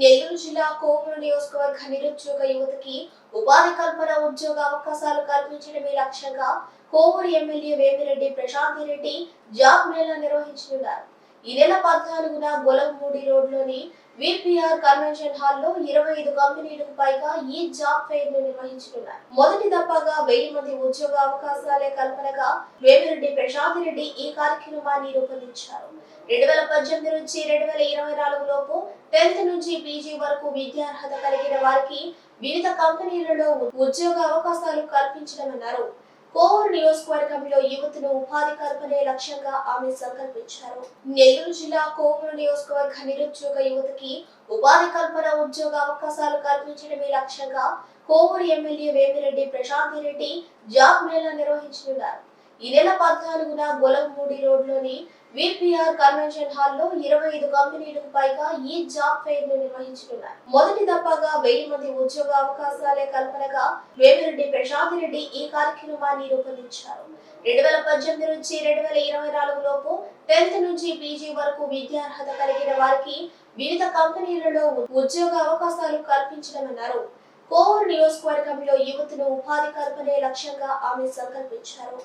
నెల్లూరు జిల్లా కోమూరు నియోజకవర్గ నిరుద్యోగ యువతకి ఉపాధి కల్పన ఉద్యోగ అవకాశాలు కల్పించడమే లక్ష్యంగా కోమూరు ఎమ్మెల్యే వేమిరెడ్డి ప్రశాంతి రెడ్డి జాబ్ మేళా నిర్వహించనున్నారు. ఈ నెల పద్నాలుగున గొలవమూడి రోడ్లోని విపిఆర్ కన్వెన్షన్ హాల్లో ఇరవై ఐదు కంపెనీలకు పైగా ఈ జాబ్ ఫెయిర్ను నిర్వహించనున్నారు. మొదటి దఫాగా వెయ్యి మంది ఉద్యోగ అవకాశాలే కల్పనగా వేమిరెడ్డి ప్రశాంతి రెడ్డి ఈ కార్యక్రమాన్ని రూపొందించారు. రెండు వేల పద్దెనిమిది నుంచి రెండు వేల ఇరవై నాలుగు లోపు టెన్త్ నుంచి పీజీ వరకు విద్యార్హత కలిగిన వారికి వివిధ కంపెనీలలో ఉద్యోగ అవకాశాలు కల్పించడమన్నారు. కోవూరు నియోజకవర్గంలో యువతను ఉపాధి కల్పనే లక్ష్యంగా ఆమె సంకల్పించారు. నెల్లూరు జిల్లా కోవూరు నియోజకవర్గ నిరుద్యోగ యువతకి ఉపాధి కల్పన ఉద్యోగ అవకాశాలు కల్పించడమే లక్ష్యంగా కోవూరు ఎమ్మెల్యే వేమిరెడ్డి ప్రశాంత్ రెడ్డి జాబ్ మేళా నిర్వహించనున్నారు. ఈ నెల పద్నాలుగున గొలవమూడి రోడ్లోని విపిఆర్ కన్వెన్షన్ హాల్లో ఇరవై ఐదు కంపెనీలకు పైగా ఈ జాబ్ ఫెయిర్ను నిర్వహించనున్నారు. మొదటి దఫాగా వెయ్యి మంది ఉద్యోగ అవకాశాలే కల్పనగా వేమిరెడ్డి ప్రశాంత్ రెడ్డి ఈ కార్యక్రమాన్ని రూపొందించారు. రెండు వేల పద్దెనిమిది నుంచి రెండు వేల ఇరవై నాలుగు లోపు టెన్త్ నుంచి పీజీ వరకు విద్యార్హత కలిగిన వారికి వివిధ కంపెనీలలో ఉద్యోగ అవకాశాలు కల్పించడమన్నారు. కోవూరు నియోజకవర్గంలో యువతను ఉపాధి కల్పనే లక్ష్యంగా ఆమె సంకల్పించారు.